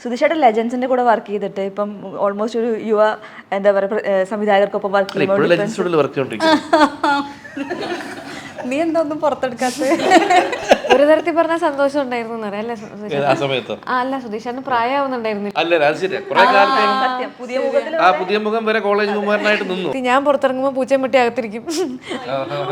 സുധിഷേട്ടൻ ലെജൻസിന്റെ കൂടെ വർക്ക് ചെയ്തിട്ട് ഇപ്പം ഓൾമോസ്റ്റ് ഒരു യുവ എന്താ പറയുക സംവിധായകർക്കൊപ്പം വർക്ക് ചെയ്യുമ്പോൾ നീ എന്താ ഒന്നും പുറത്തെടുക്കാത്ത ഒരു തരത്തിൽ പറഞ്ഞ സന്തോഷം ഉണ്ടായിരുന്നു അല്ല ആ സമയത്ത്. ആ അല്ല പ്രായമാവുന്നുണ്ടായിരുന്നു അല്ല അത് കുറെ കാലത്ത് പുതിയ മുഖത്തിൽ ആ പുതിയ മുഖം വരെ കോളേജ് കുമാരനായിട്ട് നിന്നു. ഞാൻ പുറത്തിറങ്ങുമ്പോൾ പൂച്ച മുട്ടി അകത്തിരിക്കും.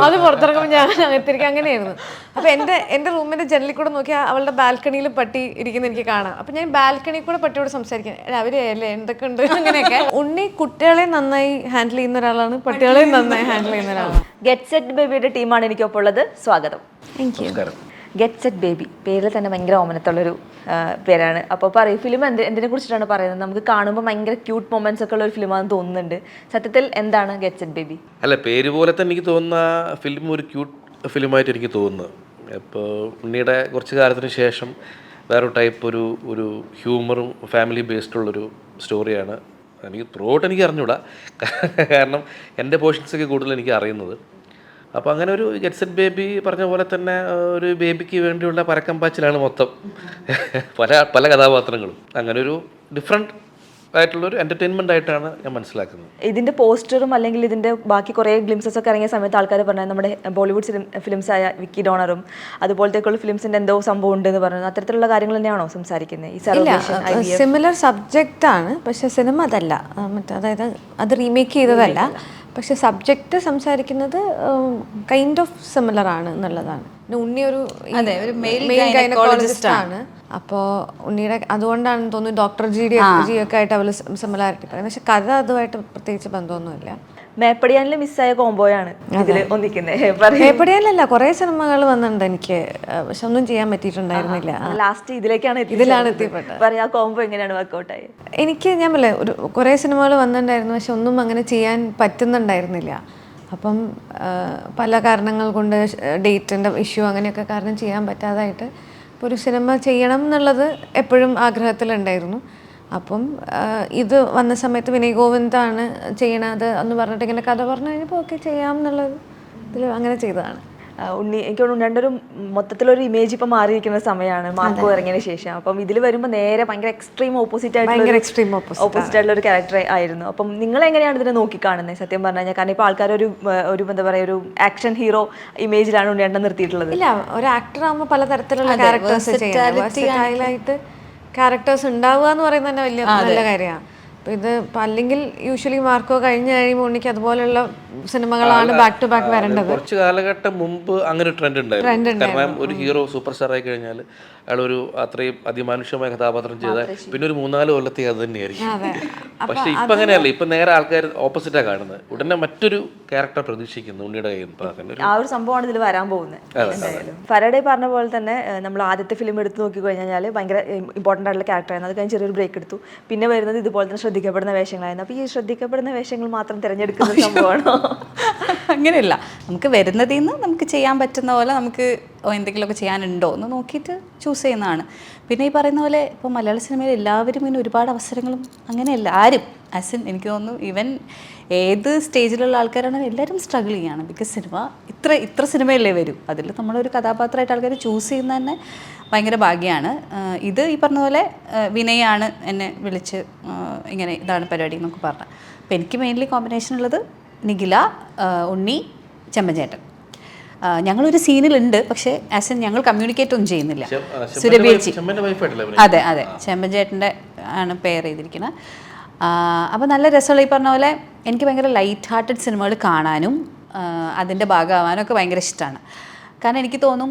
അത് പുറത്തിറങ്ങുമ്പോൾ ഞാൻ അകത്തിരിക്കും. അങ്ങനെയായിരുന്നു. അപ്പൊ എന്റെ എന്റെ റൂമിന്റെ ജനലിൽ കൂടെ നോക്കിയാൽ അവളുടെ ബാൽക്കണിയിൽ പട്ടി ഇരിക്കുന്ന എനിക്ക് കാണാം. അപ്പൊ ഞാൻ ബാൽക്കണി കൂടെ പട്ടിയോട് സംസാരിക്കാൻ അവരെയല്ലേ അല്ലേ? എന്തൊക്കെ ഉണ്ട് അങ്ങനെയൊക്കെ. ഉണ്ണി കുട്ടികളെ നന്നായി ഹാൻഡിൽ ചെയ്യുന്ന ഒരാളാണ്. പട്ടികളെ നന്നായി ഹാൻഡിൽ ചെയ്യുന്ന ഒരാളാണ്. ഗെറ്റ് സെറ്റ് ബേബിയുടെ ടീമാണ് എനിക്കൊപ്പം ഉള്ളത്. സ്വാഗതം. നമസ്കാരം. ഗെറ്റ് സെറ്റ് ബേബി പേരിൽ തന്നെ ഭയങ്കര ഓമനത്തുള്ളൊരു പേരാണ്. അപ്പോൾ പറയും ഫിലിം എന്ത് എന്തിനെ കുറിച്ചിട്ടാണ് പറയുന്നത്? നമുക്ക് കാണുമ്പോൾ ഭയങ്കര ക്യൂട്ട് മൊമെന്റ്സ് ഒക്കെ ഉള്ള ഒരു ഫിലിമാണെന്ന് തോന്നുന്നുണ്ട്. സത്യത്തിൽ എന്താണ് ഗെറ്റ് സെറ്റ് ബേബി അല്ല പേര് പോലെ തന്നെ എനിക്ക് തോന്നുന്ന ഫിലിം ഒരു ക്യൂട്ട് ഫിലിമായിട്ട് എനിക്ക് തോന്നുന്നു. ഇപ്പോൾ ഉണ്ണിയുടെ കുറച്ച് കാലത്തിന് ശേഷം വേറൊരു ടൈപ്പ് ഒരു ഒരു ഹ്യൂമറും ഫാമിലി ബേസ്ഡ് ഉള്ളൊരു സ്റ്റോറിയാണ് എനിക്ക് ത്രൂഔട്ട് എനിക്ക് അറിഞ്ഞൂടാ. കാരണം എന്റെ പോർഷൻസൊക്കെ കൂടുതൽ എനിക്ക് അറിയുന്നത്. അപ്പോൾ അങ്ങനെ ഒരു ഗെറ്റ്സെറ്റ് ബേബി പറഞ്ഞ പോലെ തന്നെ ഒരു ബേബിക്ക് വേണ്ടിയുള്ള പരക്കം പാച്ചിലാണ് മൊത്തം. പല പല കഥാപാത്രങ്ങളും. അങ്ങനെ ഒരു ഡിഫറെന്റ് ആയിട്ടുള്ളൊരു എന്റർടൈൻമെന്റ് ആയിട്ടാണ് ഞാൻ മനസ്സിലാക്കുന്നത്. ഇതിന്റെ പോസ്റ്ററും അല്ലെങ്കിൽ ഇതിന്റെ ബാക്കി കുറേ ഗ്ലിംസസ് ഒക്കെ ഇറങ്ങിയ സമയത്ത് ആൾക്കാർ പറഞ്ഞത് നമ്മുടെ ബോളിവുഡ് ഫിലിംസ് ആയ വിക്കി ഡോണറും അതുപോലത്തേക്കുള്ള ഫിലിംസിന്റെ എന്തോ സംഭവം ഉണ്ട് എന്ന് പറഞ്ഞു അത്തരത്തിലുള്ള കാര്യങ്ങൾ തന്നെയാണോ സംസാരിക്കുന്നത്? ഈ? സിമിലർ സബ്ജക്റ്റ് ആണ് പക്ഷെ സിനിമ അതല്ല. മറ്റേ അതായത് അത് റീമേക്ക് ചെയ്തതല്ല. പക്ഷെ സബ്ജക്റ്റ് സംസാരിക്കുന്നത് കൈൻഡ് ഓഫ് സിമിലർ ആണ് എന്നുള്ളതാണ്. പിന്നെ ഉണ്ണി ഒരു അതെ, ഒരു male ഗൈനക്കോളജിസ്റ്റ് ആണ്. അപ്പോൾ ഉണ്ണിയുടെ അതുകൊണ്ടാണ് തോന്നുന്നു ഡോക്ടർ ജി ഡി ജി ഒക്കെ ആയിട്ട് അവൾ സിമിലാരിറ്റി പറയുന്നത്. പക്ഷെ കഥ അതുമായിട്ട് പ്രത്യേകിച്ച് ബന്ധമൊന്നുമില്ല. മേപ്പടിയാനിൽ മിസ്സായ കോംബോയാണ് ഇതിൽ ഒന്നിക്കുന്നത് ഭയപ്പെടിയാലല്ല കുറേ സിനിമകൾ വന്നിട്ടുണ്ട് എനിക്ക്. പക്ഷെ ഒന്നും ചെയ്യാൻ പറ്റിയിട്ടുണ്ടായിരുന്നില്ല. ലാസ്റ്റ് ഇതിലേക്കാണ് ഇതിലാണ് എത്തിപ്പെട്ടത്. പറയാ കോംബോ എങ്ങനെയാണ് വർക്കൗട്ടായി എനിക്ക് ഞാൻ പറയാം ഒരു കുറേ സിനിമകൾ വന്നിട്ടുണ്ടായിരുന്നു പക്ഷെ ഒന്നും അങ്ങനെ ചെയ്യാൻ പറ്റുന്നുണ്ടായിരുന്നില്ല. അപ്പം പല കാരണങ്ങൾ കൊണ്ട് ഡേറ്റിന്റെ ഇഷ്യൂ അങ്ങനെയൊക്കെ കാരണം ചെയ്യാൻ പറ്റാതായിട്ട് ഒരു സിനിമ ചെയ്യണം എന്നുള്ളത് എപ്പോഴും ആഗ്രഹത്തിലുണ്ടായിരുന്നു. അപ്പം ഇത് വന്ന സമയത്ത് വിനയ് ഗോവിന്ദാണ് ചെയ്യണത് എന്ന് പറഞ്ഞിട്ട് ഇങ്ങനെ കഥ പറഞ്ഞു കഴിഞ്ഞപ്പോൾ ഓക്കെ ചെയ്യാം എന്നുള്ളത് ഇതിൽ അങ്ങനെ ചെയ്തതാണ്. ഉണ്ണി എനിക്ക് തോന്നുന്നു രണ്ടൊരു മൊത്തത്തിലൊരു ഇമേജ് ഇപ്പൊ മാറിയിരിക്കുന്ന സമയമാണ്. മാർക്കോ ഇറങ്ങിയതിന് ശേഷം. അപ്പം ഇതിൽ വരുമ്പോൾ നേരെ ഭയങ്കര എക്സ്ട്രീം ഓപ്പോസിറ്റ് ആയിട്ടുള്ള opposite ഓപ്പോസിറ്റ് ആയിട്ടുള്ള ഒരു ക്യാരക്ടർ ആയിരുന്നു. അപ്പം നിങ്ങൾ എങ്ങനെയാണ് ഇതിനെ നോക്കി കാണുന്നത് സത്യം പറഞ്ഞു കഴിഞ്ഞാൽ കാരണം ഇപ്പോൾ ആൾക്കാർ ഒരു ഒരു എന്താ പറയുക ഒരു ആക്ഷൻ ഹീറോ ഇമേജിലാണ് ഉണ്ണിയേട്ടൻ നിർത്തിയിട്ടുള്ളത്. ഇല്ല ഒരു ആക്ടർ ആകുമ്പോൾ പലതരത്തിലുള്ള ക്യാരക്ടേഴ്സ് ക്യാരക്ടേഴ്സ് ഉണ്ടാവുക എന്ന് പറയുന്നത് തന്നെ വലിയ നല്ല കാര്യമാണ്. ഇത് അല്ലെങ്കിൽ യൂഷ്വലി മാർക്കോ കഴിഞ്ഞ് കഴിയുമ്പോൾ ഉണ്ണിക്ക് അതുപോലെയുള്ള സിനിമകളാണ് ബാക്ക് ടു ബാക്ക് വരേണ്ടത്. കുറച്ച് കാലഘട്ടം മുമ്പ് അങ്ങനെ ട്രെൻഡ് ഉണ്ടായിരുന്നു. കാരണം ഒരു ഹീറോ സൂപ്പർ സ്റ്റാർ ആയി കഴിഞ്ഞാൽ അയാൾ ഒരു അത്രയും അതിമാനുഷ്യമായ കഥാപാത്രം ചെയ്താൽ പിന്നെ ഒരു മൂന്നാൽ കൊല്ലത്തെ അത് തന്നെയായിരിക്കും. പക്ഷെ ഇപ്പൊ അങ്ങനെയല്ല ഇപ്പൊ നേരെ ആൾക്കാർ ഓപ്പോസിറ്റാ കാണുന്നത്. ഉടനെ മറ്റൊരു ക്യാരക്ടർ പ്രതീക്ഷിക്കുന്നു ഉണ്ണിയുടെ കയ്യിൽ ആ ഒരു സംഭവമാണ് ഇതിൽ വരാൻ പോകുന്നത് ഫരഡേ പറഞ്ഞ പോലെ തന്നെ നമ്മൾ ആദ്യത്തെ ഫിലിം എടുത്ത് നോക്കി കഴിഞ്ഞാൽ ഭയങ്കര ഇമ്പോർട്ടന്റ് ആയിട്ടുള്ള ക്യാരക്ടറായിരുന്നു അത് കഴിഞ്ഞ് ചെറിയൊരു ബ്രേക്ക് എടുത്തു. പിന്നെ വരുന്നത് ഇതുപോലെ തന്നെ ശ്രദ്ധിക്കപ്പെടുന്ന വേഷങ്ങളായിരുന്നു. അപ്പോൾ ഈ ശ്രദ്ധിക്കപ്പെടുന്ന വേഷങ്ങൾ മാത്രം തിരഞ്ഞെടുക്കുന്ന സംഭവമാണോ? അങ്ങനെയല്ല. നമുക്ക് വരുന്നതിൽ നിന്ന് നമുക്ക് ചെയ്യാൻ പറ്റുന്ന പോലെ നമുക്ക് എന്തെങ്കിലുമൊക്കെ ചെയ്യാനുണ്ടോ എന്ന് നോക്കിയിട്ട് ചൂസ് ചെയ്യുന്നതാണ്. പിന്നെ ഈ പറയുന്ന പോലെ ഇപ്പോൾ മലയാള സിനിമയിൽ എല്ലാവരും ഇങ്ങനെ ഒരുപാട് അവസരങ്ങളും അങ്ങനെയല്ല. ആരും ആസ് ഇൻ എനിക്ക് തോന്നുന്നു ഈവൻ ഏത് സ്റ്റേജിലുള്ള ആൾക്കാരാണെങ്കിലും എല്ലാവരും സ്ട്രഗിൾ ചെയ്യാണ്. ബിക്കോസ് സിനിമ ഇത്ര ഇത്ര സിനിമയല്ലേ വരൂ. അതിൽ നമ്മളൊരു കഥാപാത്രമായിട്ട് ആൾക്കാർ ചൂസ് ചെയ്യുന്ന തന്നെ ഭയങ്കര ഭാഗ്യമാണ് ഇത് ഈ പറഞ്ഞ പോലെ വിനയാണ് എന്നെ വിളിച്ച് ഇങ്ങനെ ഇതാണ് പരിപാടി എന്നൊക്കെ പറഞ്ഞത്. അപ്പോൾ എനിക്ക് മെയിൻലി കോമ്പിനേഷൻ ഉള്ളത് നിഖില ഉണ്ണി ചെമ്മചേട്ടൻ. ഞങ്ങളൊരു സീനിലുണ്ട് പക്ഷേ ആസ് എൻ ഞങ്ങൾ കമ്മ്യൂണിക്കേറ്റ് ഒന്നും ചെയ്യുന്നില്ല. സുരഭി ചേച്ചി. ചെമ്മന്റെ വൈഫായിട്ടല്ലേ അതെ അതെ. ചെമ്മചേട്ടന്റെ ആണ് പെയർ ചെയ്തിരിക്കുന്നത് അപ്പോൾ നല്ല രസമുള്ള ഈ പറഞ്ഞ പോലെ എനിക്ക് ഭയങ്കര ലൈറ്റ് ഹാർട്ടഡ് സിനിമകൾ കാണാനും അതിന്റെ ഭാഗമാവാനും ഒക്കെ ഭയങ്കര ഇഷ്ടമാണ് കാരണം എനിക്ക് തോന്നും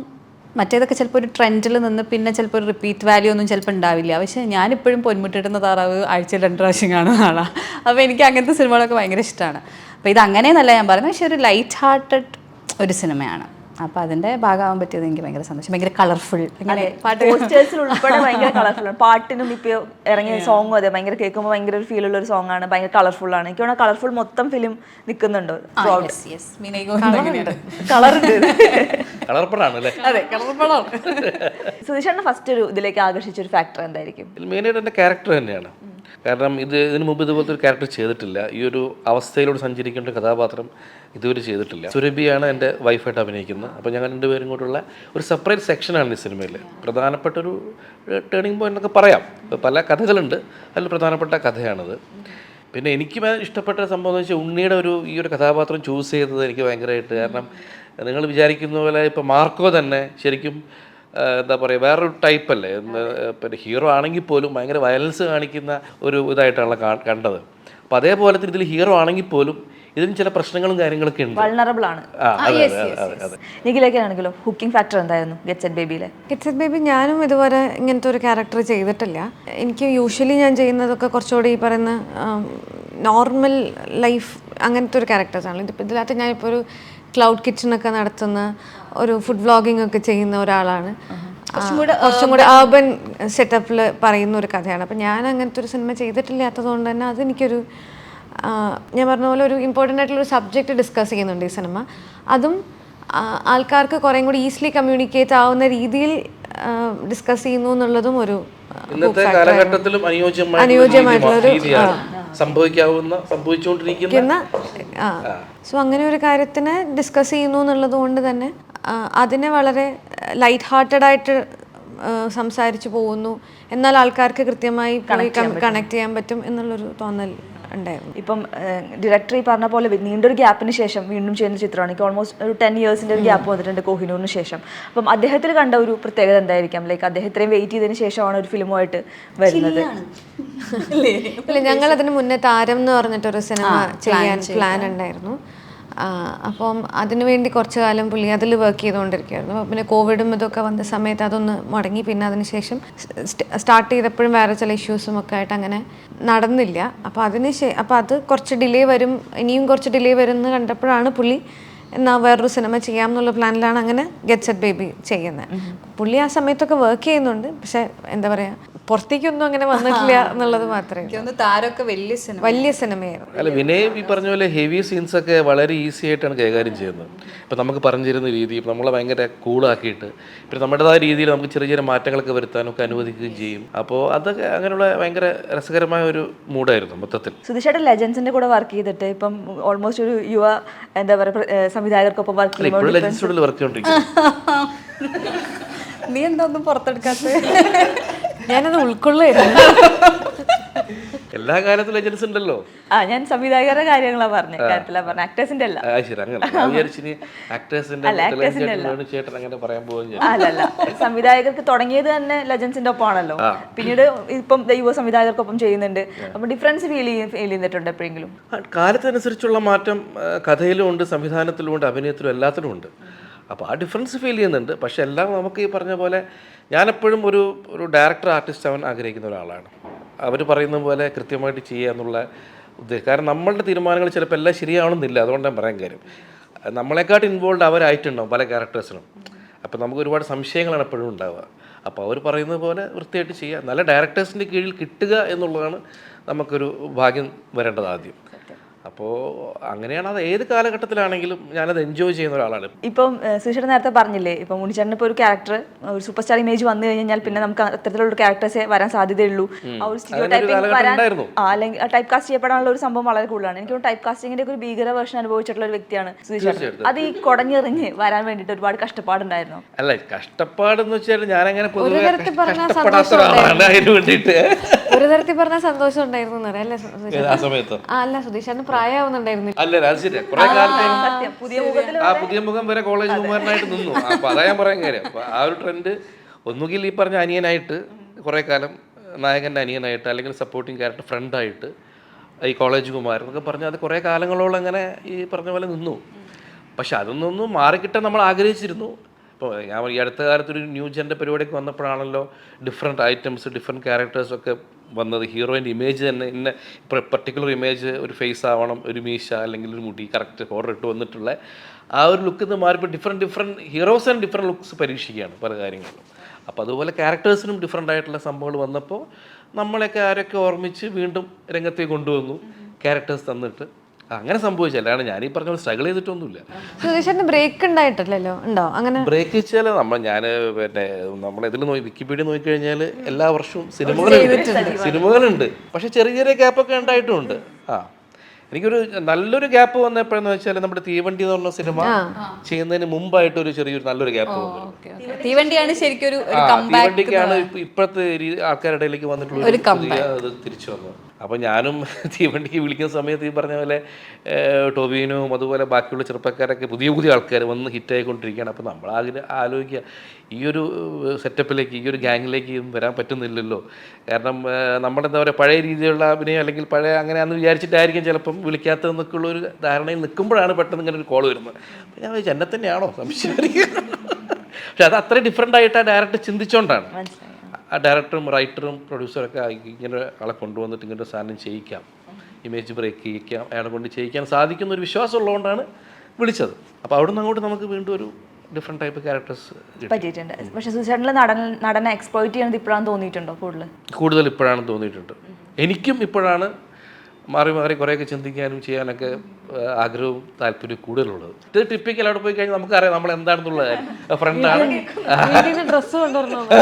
മറ്റേതൊക്കെ ചിലപ്പോൾ ഒരു ട്രെൻഡിൽ നിന്ന് പിന്നെ ചിലപ്പോൾ ഒരു റിപ്പീറ്റ് വാല്യൂ ഒന്നും ചിലപ്പോൾ ഉണ്ടാവില്ല. പക്ഷേ ഞാനിപ്പോഴും പൊന്മുട്ടിടുന്ന താറാവ് ആഴ്ചയിൽ രണ്ട് പ്രാവശ്യം കാണുന്ന ആളാണ് അപ്പോൾ എനിക്ക് അങ്ങനത്തെ സിനിമകളൊക്കെ ഭയങ്കര ഇഷ്ടമാണ് അപ്പോൾ ഇത് അങ്ങനെയെന്നല്ല ഞാൻ പറയുന്നത്. പക്ഷേ ഒരു ലൈറ്റ് ഹാർട്ടഡ് ഒരു സിനിമയാണ്. അപ്പൊ അതിന്റെ ഭാഗമാകാൻ പറ്റിയത് എനിക്ക് ഭയങ്കര സന്തോഷം. ഭയങ്കര കളർഫുൾ ഉൾപ്പെടെ ഭയങ്കര കളർഫുൾ ആണ്. പാട്ടിനും ഇപ്പൊ ഇറങ്ങിയ സോങ്ങും അതെ ഭയങ്കര കേൾക്കുമ്പോൾ ഭയങ്കര ഒരു ഫീൽ ഉള്ള ഒരു സോങ് ആണ്. ഭയങ്കര കളർഫുൾ ആണ്. എനിക്ക് തോന്നുന്നു കളർഫുൾ മൊത്തം ഫിലിം നിൽക്കുന്നുണ്ടോ സുധീഷ് ഫസ്റ്റ് ഒരു ഇതിലേക്ക് ആകർഷിച്ച ഒരു ഫാക്ടർ എന്തായിരിക്കും? ക്യാരക്ടർ തന്നെയാണ്. കാരണം ഇത് ഇതിനു മുമ്പ് ഇതുപോലത്തെ ഒരു ക്യാരക്ടർ ചെയ്തിട്ടില്ല. ഈ ഒരു അവസ്ഥയിലൂടെ സഞ്ചരിക്കേണ്ട കഥാപാത്രം ഇതുവരെ ചെയ്തിട്ടില്ല. സുരഭിയാണ് എന്റെ വൈഫായിട്ട് അഭിനയിക്കുന്നത്. അപ്പോൾ ഞങ്ങൾ രണ്ടുപേരും കൂട്ടുള്ള ഒരു സെപ്പറേറ്റ് സെക്ഷനാണ് ഈ സിനിമയിൽ പ്രധാനപ്പെട്ട ഒരു ടേണിംഗ് പോയിന്റ് എന്നൊക്കെ പറയാം. പല കഥകളുണ്ട്. അതിൽ പ്രധാനപ്പെട്ട കഥയാണത്. പിന്നെ എനിക്ക് ഇഷ്ടപ്പെട്ട സംഭവം എന്ന് വെച്ചാൽ ഉണ്ണിയുടെ ഒരു ഈ ഒരു കഥാപാത്രം ചൂസ് ചെയ്തത് എനിക്ക് ഭയങ്കരമായിട്ട്. കാരണം നിങ്ങൾ വിചാരിക്കുന്ന പോലെ ഇപ്പോൾ മാർക്കോ തന്നെ ശരിക്കും എന്താ പറയുക വേറൊരു ടൈപ്പ് അല്ലേ? പിന്നെ ഹീറോ ആണെങ്കിൽ പോലും ഭയങ്കര വയലൻസ് കാണിക്കുന്ന ഒരു ഇതായിട്ടാണ് കണ്ടത്. അപ്പോൾ അതേപോലെ തന്നെ ഇതിൽ ഹീറോ ആണെങ്കിൽ പോലും ഇതിന് ചില പ്രശ്നങ്ങളും കാര്യങ്ങളൊക്കെ ഉണ്ട്. വൾണറബിൾ ആണ്. നിഖിലേക്കാണെങ്കിലോ ഹുക്കിംഗ് ഫാക്ടർ എന്തായിരുന്നു ഗെറ്റ്സെറ്റ് ബേബിയിലെ ഗെറ്റ്സെറ്റ് ബേബി ഞാനും ഇതുവരെ ഇങ്ങനത്തെ ഒരു ക്യാരക്ടർ ചെയ്തിട്ടില്ല. എനിക്ക് യൂഷ്വലി ഞാൻ ചെയ്യുന്നതൊക്കെ കുറച്ചുകൂടി ഈ പറയുന്ന നോർമൽ ലൈഫ് അങ്ങനത്തെ ഒരു ക്യാരക്ടേഴ്സാണ് ഇതിപ്പോൾ ഇതിനകത്ത് ഞാനിപ്പോൾ ഒരു ക്ലൗഡ് കിച്ചണൊക്കെ നടത്തുന്ന ഒരു ഫുഡ് വ്ളോഗിംഗ് ഒക്കെ ചെയ്യുന്ന ഒരാളാണ്. കുറച്ചും കൂടെ അർബൻ സെറ്റപ്പിൽ പറയുന്ന ഒരു കഥയാണ്. അപ്പം ഞാൻ അങ്ങനത്തെ ഒരു സിനിമ ചെയ്തിട്ടില്ലാത്തത് കൊണ്ട് തന്നെ അതെനിക്കൊരു ഞാൻ പറഞ്ഞ പോലെ ഒരു ഇമ്പോർട്ടന്റ് ആയിട്ടുള്ള ഒരു സബ്ജക്റ്റ് ഡിസ്കസ് ചെയ്യുന്നുണ്ട് ഈ സിനിമ അതും ആൾക്കാർക്ക് കുറേ കൂടി ഈസിലി കമ്മ്യൂണിക്കേറ്റ് ആവുന്ന രീതിയിൽ ഡിസ്കസ് ചെയ്യുന്നു എന്നുള്ളതും ഒരു ഇന്നത്തെ കാലഘട്ടത്തിലും അനുയോജ്യമായ അനുയോജ്യമായിട്ടുള്ള ഒരു- സംഭവിക്കാവുന്ന സംഭവിച്ചുകൊണ്ടിരിക്കുന്ന സോ അങ്ങനെ ഒരു കാര്യത്തിന് ഡിസ്കസ് ചെയ്യുന്നു എന്നുള്ളത് കൊണ്ട് തന്നെ അതിനെ വളരെ ലൈറ്റ് ഹാർട്ടഡ് ആയിട്ട് സംസാരിച്ചു പോകുന്നു. എന്നാൽ ആൾക്കാർക്ക് കൃത്യമായി കണക്ട് ചെയ്യാൻ പറ്റും. എന്നുള്ളൊരു തോന്നൽ ഉണ്ടായിരുന്നു. ഇപ്പം ഡയറക്ടർ ഈ പറഞ്ഞ പോലെ നീണ്ടൊരു ഗ്യാപ്പിന് ശേഷം വീണ്ടും ചെയ്യുന്ന ചിത്രമാണ്. എനിക്ക് ഓൾമോസ്റ്റ് ഒരു ടെൻ ഇയേഴ്സിന്റെ ഒരു ഗ്യാപ്പ് വന്നിട്ടുണ്ട് കോഹിനൂറിന് ശേഷം. അപ്പം അദ്ദേഹത്തിൽ കണ്ട ഒരു പ്രത്യേകത എന്തായിരിക്കാം? ലൈക്ക് അദ്ദേഹം ഇത്രയും വെയിറ്റ് ചെയ്തതിന് ശേഷമാണ് ഒരു ഫിലിമുമായിട്ട് വരുന്നത്. ഇല്ല? ഞങ്ങൾ അതിന് മുന്നേ താരം എന്ന് പറഞ്ഞിട്ടൊരു സിനിമ ചെയ്യാൻ പ്ലാൻ ഉണ്ടായിരുന്നു. അപ്പം അതിനുവേണ്ടി കുറച്ച് കാലം പുള്ളി അതിൽ വർക്ക് ചെയ്തുകൊണ്ടിരിക്കുകയായിരുന്നു. പിന്നെ കോവിഡും ഇതൊക്കെ വന്ന സമയത്ത് അതൊന്ന് മുടങ്ങി. പിന്നെ അതിനുശേഷം സ്റ്റാർട്ട് ചെയ്തപ്പോഴും വേറെ ചില ഇഷ്യൂസും ഒക്കെ ആയിട്ട് അങ്ങനെ നടന്നില്ല. അപ്പോൾ അതിന് അപ്പോൾ അത് കുറച്ച് ഡിലേ വരും. ഇനിയും കുറച്ച് ഡിലേ വരും എന്ന് കണ്ടപ്പോഴാണ് പുള്ളി എന്നാൽ വേറൊരു സിനിമ ചെയ്യാം എന്നുള്ള പ്ലാനിലാണ് അങ്ങനെ ഗെറ്റ് സെറ്റ് ബേബി ചെയ്യുന്നത്. പുള്ളി ആ സമയത്തൊക്കെ വർക്ക് ചെയ്യുന്നുണ്ട്. പക്ഷേ എന്താ പറയുക പുറത്തേക്കൊന്നും അങ്ങനെ വന്നിട്ടില്ല എന്നുള്ളത് മാത്രമേ താരമൊക്കെ വലിയ സിനിമ. വലിയ സിനിമയായിരുന്നു. അല്ല വിനയ് ഈ പറഞ്ഞ പോലെ ഹെവി സീൻസ് ഒക്കെ വളരെ ഈസി ആയിട്ടാണ് കൈകാര്യം ചെയ്യുന്നത്. ഇപ്പം നമുക്ക് പറഞ്ഞു തരുന്ന രീതി ഇപ്പൊ നമ്മളെ ഭയങ്കര കൂളാക്കിയിട്ട് പിന്നെ നമ്മുടേതായ രീതിയിൽ നമുക്ക് ചെറിയ ചെറിയ മാറ്റങ്ങളൊക്കെ വരുത്താനൊക്കെ അനുവദിക്കുകയും ചെയ്യും. അപ്പോൾ അതൊക്കെ അങ്ങനെയുള്ള ഭയങ്കര രസകരമായ ഒരു മൂഡായിരുന്നു മൊത്തത്തിൽ. സുധിഷേട്ടൻ ലെജൻസിന്റെ കൂടെ വർക്ക് ചെയ്തിട്ട് ഇപ്പം ഓൾമോസ്റ്റ് ഒരു യുവ എന്താ പറയുക സംവിധായകർക്കൊപ്പം വർക്ക് ചെയ്യുമ്പോൾ ലെജൻസിനോട് വർക്ക് ചെയ്തോണ്ടിരിക്കുന്നത് നീ എന്താ ഒന്നും പുറത്തെടുക്കാത്ത ഞാനത് ഉൾക്കൊള്ളായിരുന്നു. എല്ലാ കാലത്തും ലെജൻസ് ഉണ്ടല്ലോ. ആ ഞാൻ സംവിധായകരുടെ കാര്യങ്ങളാണ് പറഞ്ഞത് കാര്യത്തിലാ പറഞ്ഞത് ആക്ടേഴ്സിന്റെ അല്ല. ശരി. അങ്ങനെ. ഞാൻ വിചാരിച്ചിനി ആക്ടേഴ്സിന്റെ അല്ല, actors ചേട്ടൻ അങ്ങനെ പറയാൻ അല്ലല്ല സംവിധായകർക്ക് തുടങ്ങിയത് തന്നെ ലെജൻസിന്റെ ഒപ്പമാണല്ലോ. പിന്നീട് ഇപ്പം ദൈവ സംവിധായകർക്കൊപ്പം ചെയ്യുന്നുണ്ട്. അപ്പൊ ഡിഫറൻസ് ഫീൽ ഫീൽ ചെയ്തിട്ടുണ്ട് എപ്പോഴെങ്കിലും? കാലത്തിനനുസരിച്ചുള്ള മാറ്റം കഥയിലും ഉണ്ട് സംവിധാനത്തിലും ഉണ്ട് അഭിനയത്തിലും എല്ലാത്തിലും ഉണ്ട്. അപ്പോൾ ആ ഡിഫറൻസ് ഫീൽ ചെയ്യുന്നുണ്ട്. പക്ഷെ എല്ലാം നമുക്ക് ഈ പറഞ്ഞ പോലെ ഞാനെപ്പോഴും ഒരു ഒരു ഡയറക്ടർ ആർട്ടിസ്റ്റ് ആവാൻ ആഗ്രഹിക്കുന്ന ഒരാളാണ്. അവർ പറയുന്ന പോലെ കൃത്യമായിട്ട് ചെയ്യുക എന്നുള്ള ഉദ്ദേശം കാരണം നമ്മളുടെ തീരുമാനങ്ങൾ ചിലപ്പോൾ എല്ലാം ശരിയാവണമെന്നില്ല. അതുകൊണ്ട് ഞാൻ പറയാൻ കാര്യം. നമ്മളെക്കാട്ട് ഇൻവോൾവ് അവരായിട്ടുണ്ടാവും പല ക്യാരക്ടേഴ്സിനും അപ്പോൾ നമുക്ക് ഒരുപാട് സംശയങ്ങളാണ് എപ്പോഴും ഉണ്ടാവുക. അപ്പോൾ അവർ പറയുന്നത് പോലെ വൃത്തിയായിട്ട് ചെയ്യുക. നല്ല ഡയറക്ടേഴ്സിന്റെ കീഴിൽ കിട്ടുക എന്നുള്ളതാണ് നമുക്കൊരു ഭാഗ്യം വരേണ്ടത് ആദ്യം. അപ്പോൾ അങ്ങനെയാണ് അത് ഏത് കാലഘട്ടത്തിലാണെങ്കിലും ഞാനത് എൻജോയ് ചെയ്യുന്ന ഒരാളാണ്. ഇപ്പം സുശേഷൻ നേരത്തെ പറഞ്ഞില്ലേ ഇപ്പം ഉണ്ണിച്ചേട്ടൻ ഇപ്പോൾ ഒരു ക്യാരക്ടർ ഒരു സൂപ്പർ സ്റ്റാർ ഇമേജ് വന്നു കഴിഞ്ഞാൽ പിന്നെ നമുക്ക് അത്തരത്തിലുള്ള ക്യാരക്ടേഴ്സേ വരാൻ സാധ്യതയുള്ളൂ. ആ ഒരു ഒരു അല്ലെങ്കിൽ ടൈപ്പ് കാസ്റ്റ് ചെയ്യപ്പെടാനുള്ള ഒരു സംഭവം വളരെ കൂടുതലാണ്. എനിക്ക് ടൈപ്പ് കാസ്റ്റിംഗിന്റെ ഒരു ഭീകര വേർഷൻ അനുഭവിച്ചിട്ടുള്ള ഒരു വ്യക്തിയാണ് സുശേഷൻ അത് ഈ കുടഞ്ഞെറിഞ്ഞ് വരാൻ വേണ്ടിയിട്ട് ഒരുപാട് കഷ്ടപ്പാടുണ്ടായിരുന്നു. അല്ല കഷ്ടപ്പാടെന്ന് വെച്ചാൽ ഞാനങ്ങനെ പൊതുവെ കഷ്ടപ്പെടാത്ത ഒരാളാണ് അതിന് വേണ്ടിയിട്ട്. ഒരു തരത്തിൽ പറഞ്ഞ സന്തോഷം ഉണ്ടായിരുന്നു അല്ലേ സുധീഷ്? ആ സമയത്ത്? ആ അല്ല പ്രായമാവുന്നുണ്ടായിരുന്നു അല്ല അത് ശരിയാ. കുറെ കാലത്ത് പുതിയ മുഖത്തിൽ ആ പുതിയ മുഖം വരെ കോളേജ് കുമാരനായിട്ട് നിന്നു. അപ്പൊ അതാ ഞാൻ പറയാൻ കാര്യം. ആ ഒരു ട്രെൻഡ് ഒന്നുകിൽ ഈ പറഞ്ഞ അനിയനായിട്ട് കുറെ കാലം നായകന്റെ അനിയനായിട്ട് അല്ലെങ്കിൽ സപ്പോർട്ടിങ് ക്യാരക്ടർ ഫ്രണ്ടായിട്ട് ഈ കോളേജ് കുമാരൻ എന്നൊക്കെ പറഞ്ഞാൽ അത് കുറേ കാലങ്ങളോളം അങ്ങനെ ഈ പറഞ്ഞ പോലെ നിന്നു. പക്ഷെ അതൊന്നൊന്നും മാറിക്കിട്ടാൻ നമ്മൾ ആഗ്രഹിച്ചിരുന്നു. ഇപ്പോൾ ഞാൻ ഈ അടുത്ത കാലത്ത് ഒരു ന്യൂ ജെന്റെ പരിപാടിക്ക് വന്നപ്പോഴാണല്ലോ ഡിഫറെന്റ് ഐറ്റംസ് ഡിഫറെന്റ് ക്യാരക്ടേഴ്സൊക്കെ വന്നത്. ഹീറോയിന്റെ ഇമേജ് തന്നെ ഇന്ന പർട്ടിക്കുലർ ഇമേജ് ഒരു ഫേസ് ആവണം ഒരു മീശ അല്ലെങ്കിൽ ഒരു മുടി കറക്റ്റ് ഓർഡർ ഇട്ട് വന്നിട്ടുള്ള ആ ഒരു ലുക്കിൽ നിന്ന് മാറിപ്പോൾ different different heroes and different looks പരീക്ഷിക്കുകയാണ് പല കാര്യങ്ങളിലും അപ്പോൾ അതുപോലെ ക്യാരക്ടേഴ്സിനും ഡിഫറെന്റ് ആയിട്ടുള്ള സംഭവങ്ങൾ വന്നപ്പോൾ നമ്മളെയൊക്കെ ആരൊക്കെ ഓർമ്മിച്ച് വീണ്ടും രംഗത്തേക്ക് കൊണ്ടുവന്നു. ക്യാരക്ടേഴ്സ് തന്നിട്ട് അങ്ങനെ സംഭവിച്ചല്ല ഞാൻ ഈ പറഞ്ഞ സ്ട്രഗിൾ ചെയ്തിട്ടൊന്നുമില്ല. ബ്രേക്ക് ഉണ്ടായിട്ടില്ലല്ലോ? ഉണ്ടോ? അങ്ങനെ ബ്രേക്ക് വെച്ചാൽ നമ്മൾ ഞാൻ പിന്നെ നമ്മൾ ഇതിൽ നോക്കി വിക്കിപീഡിയ നോക്കിക്കഴിഞ്ഞാൽ എല്ലാ വർഷവും സിനിമകളുണ്ട് സിനിമകളുണ്ട് പക്ഷെ ചെറിയ ചെറിയ ഗ്യാപ്പൊക്കെ ഉണ്ടായിട്ടുണ്ട് ആ. എനിക്കൊരു നല്ലൊരു ഗ്യാപ്പ് വന്നപ്പോഴെന്ന് വെച്ചാൽ നമ്മുടെ തീവണ്ടി എന്ന് പറഞ്ഞ സിനിമ ചെയ്യുന്നതിന് മുമ്പായിട്ട് ഒരു ചെറിയൊരു നല്ലൊരു ഗ്യാപ്പ് വന്നു തീവണ്ടിയാണ് ശരിക്കും തീവണ്ടിക്കാണ് ഇപ്പ- ഇപ്പോഴത്തെ ആൾക്കാരുടെ ഇടയിലേക്ക് വന്നിട്ടുള്ള തിരിച്ചു വന്നത്. അപ്പോൾ ഞാനും തീവണ്ടിക്ക് വിളിക്കുന്ന സമയത്ത് ഈ പറഞ്ഞ പോലെ ടോബീനും അതുപോലെ ബാക്കിയുള്ള ചെറുപ്പക്കാരൊക്കെ പുതിയ പുതിയ ആൾക്കാർ വന്ന് ഹിറ്റായിക്കൊണ്ടിരിക്കുകയാണ് അപ്പോൾ നമ്മൾ ആഗ്രഹം ആലോചിക്കുക ഈ ഒരു സെറ്റപ്പിലേക്ക് ഈ ഒരു ഗ്യാങ്ങിലേക്ക് വരാൻ പറ്റുന്നില്ലല്ലോ. കാരണം നമ്മുടെ എന്താ പറയുക പഴയ രീതിയിലുള്ള അഭിനയം അല്ലെങ്കിൽ പഴയ അങ്ങനെയാണെന്ന് വിചാരിച്ചിട്ടായിരിക്കും ചിലപ്പം വിളിക്കാത്തതെന്നൊക്കെയുള്ള ഒരു ധാരണയിൽ നിൽക്കുമ്പോഴാണ് പെട്ടെന്ന് ഇങ്ങനെ ഒരു കോൾ വരുന്നത്. ഞാൻ ചോദിച്ചു എന്നെ തന്നെയാണോ സംശയം? പക്ഷെ അത് അത്ര ഡിഫറെന്റ് ആയിട്ട് ആ ഡയറക്റ്റ് ചിന്തിച്ചുകൊണ്ടാണ് ആ ഡയറക്ടറും റൈറ്ററും പ്രൊഡ്യൂസറൊക്കെ ഇങ്ങനെ ആളെ കൊണ്ടുവന്നിട്ട് ഇങ്ങനെ ഒരു സാധനം ചെയ്യിക്കാം. Image break ചെയ്യിക്കാം. അയാളെ കൊണ്ട് ചെയ്യിക്കാൻ സാധിക്കുന്ന ഒരു വിശ്വാസം ഉള്ളതുകൊണ്ടാണ് വിളിച്ചത്. അപ്പോൾ അവിടെ നിന്ന് അങ്ങോട്ട് നമുക്ക് വീണ്ടും ഒരു ഡിഫറെന്റ് ടൈപ്പ് ക്യാരക്ടേഴ്സ് പറ്റിയിട്ടുണ്ട്. പക്ഷേ സുചേട്ടനിൽ നടൻ നടനെ എക്സ്പ്ലോയിറ്റ് ചെയ്യുന്നത് ഇപ്പോഴാണ് തോന്നിയിട്ടുണ്ടോ കൂടുതൽ? കൂടുതൽ ഇപ്പോഴാണ് തോന്നിയിട്ടുണ്ട്. എനിക്കും ഇപ്പോഴാണ് മാറി മാറി കുറേയൊക്കെ ചിന്തിക്കാനും ചെയ്യാനൊക്കെ ആഗ്രഹവും താല്പര്യവും കൂടുതലുള്ളത്. ഇത് ടിപ്പിക്കൽ അവിടെ പോയി കഴിഞ്ഞാൽ നമുക്കറിയാം നമ്മൾ എന്താണെന്നുള്ള ഫ്രണ്ടാണ്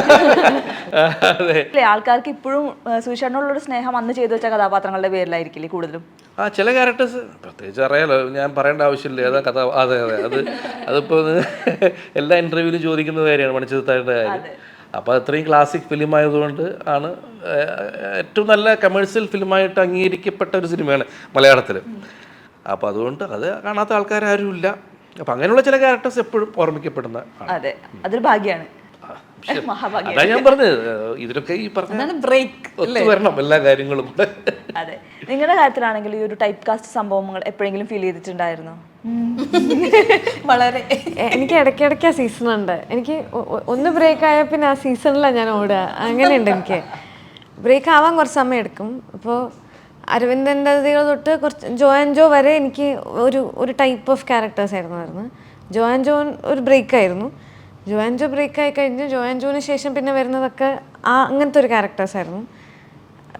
അതെ. ആൾക്കാർക്ക് ഇപ്പോഴും സുചേട്ടനോടുള്ള സ്നേഹം അന്ന് ചെയ്തു വെച്ച കഥാപാത്രങ്ങളുടെ പേരിലായിരിക്കില്ലേ കൂടുതലും? ആ ചില ക്യാരക്ടേഴ്സ് പ്രത്യേകിച്ച് അറിയാലോ ഞാൻ പറയേണ്ട ആവശ്യമില്ല ഏതാ കഥ അതെ അതെ അത് അതിപ്പോൾ എല്ലാ ഇന്റർവ്യൂവിലും ചോദിക്കുന്ന കാര്യമാണ് മണിച്ചിത്രത്താഴിന്റെ കാര്യം. അപ്പോൾ അത്രയും ക്ലാസിക് ഫിലിമായതുകൊണ്ട് ആണ് ഏറ്റവും നല്ല കമേഴ്സ്യൽ ഫിലിമായിട്ട് അംഗീകരിക്കപ്പെട്ട ഒരു സിനിമയാണ് മലയാളത്തിൽ അപ്പോൾ അതുകൊണ്ട് അത് കാണാത്ത ആൾക്കാരും ഇല്ല. അപ്പം അങ്ങനെയുള്ള ചില ക്യാരക്ടേഴ്സ് എപ്പോഴും ഓർമ്മിക്കപ്പെടുന്ന അതെ അതൊരു ഭാഗ്യമാണ് അതാ ഞാൻ പറഞ്ഞത് ഇതിലൊക്കെ ഈ പറഞ്ഞ വരണം എല്ലാ കാര്യങ്ങളും അതെ. നിങ്ങളുടെ കാര്യത്തിലാണെങ്കിൽ ഈ ഒരു ടൈപ്പ് കാസ്റ്റ് സംഭവങ്ങൾ എപ്പോഴെങ്കിലും ഫീൽ ചെയ്തിട്ടുണ്ടായിരുന്നോ? വളരെ. എനിക്ക് ഇടയ്ക്കിടയ്ക്ക് ആ സീസൺ ഉണ്ട്. എനിക്ക് ഒന്ന് ബ്രേക്ക് ആയ പിന്നെ ആ സീസണിലാണ് ഞാൻ ഓടുക. അങ്ങനെയുണ്ട് എനിക്ക്. ബ്രേക്ക് ആവാൻ കുറച്ച് സമയം എടുക്കും. അപ്പോൾ അരവിന്ദന്റെ തൊട്ട് കുറച്ച് ജോ ആൻഡ് ജോ വരെ എനിക്ക് ഒരു ഒരു ടൈപ്പ് ഓഫ് ക്യാരക്ടേഴ്സ് ആയിരുന്നു വരുന്നത്. ജോ ആൻഡ് ജോ ഒരു ബ്രേക്ക് ആയിരുന്നു. ജോ ആൻഡ് ജോ ബ്രേക്ക് ആയി കഴിഞ്ഞ് ജോ ആൻഡ് ജോന് ശേഷം പിന്നെ വരുന്നതൊക്കെ ആ അങ്ങനത്തെ ഒരു ക്യാരക്ടേഴ്സ് ആയിരുന്നു.